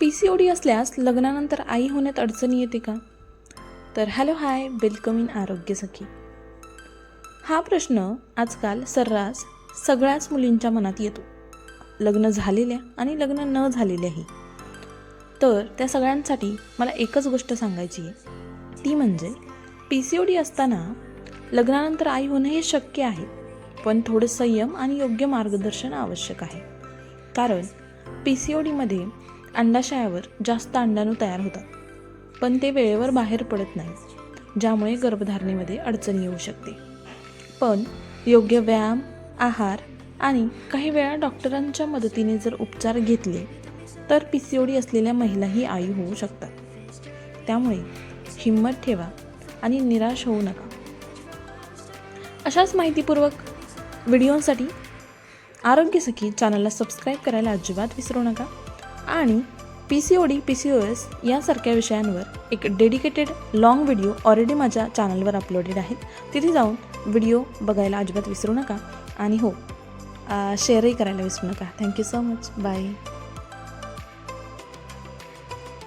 P C O D असल्यास लग्नानंतर आई होण्यात अडचणी येते का? तर हॅलो हाय वेलकम इन आरोग्य सखी. हा प्रश्न आजकाल सर्रास सगळ्याच मुलींच्या मनात येतो. लग्न झालेल्या आणि लग्न न झालेल्याही. तर त्या सगळ्यांसाठी मला एकच गोष्ट सांगायची आहे. ती म्हणजे पी सी ओ डी असताना लग्नानंतर आई होणं हे शक्य आहे पण थोडं संयम आणि योग्य मार्गदर्शन आवश्यक आहे. कारण पी सी ओ डीमध्ये अंडाशयावर जास्त अंडाणू तयार होतात. पण ते वेळेवर बाहेर पडत नाही ज्यामुळे गर्भधारणेमध्ये अडचण येऊ शकते. पण योग्य व्यायाम आहार आणि काही वेळा डॉक्टरांच्या मदतीने जर उपचार घेतले तर पी सी ओ डी असलेल्या महिलाही आई होऊ शकतात. त्यामुळे हिंमत ठेवा आणि निराश होऊ नका. अशाच माहितीपूर्वक व्हिडिओसाठी आरोग्य सखी चॅनलला सबस्क्राईब करायला अजिबात विसरू नका. आणि P C O D P C O S यासारख्या विषयांवर एक डेडिकेटेड लाँग व्हिडिओ ऑलरेडी माझ्या चॅनलवर अपलोडेड आहेत तिथे जाऊन व्हिडिओ बघायला अजिबात विसरू नका. आणि हो शेअरही करायला विसरू नका. Thank you so much bye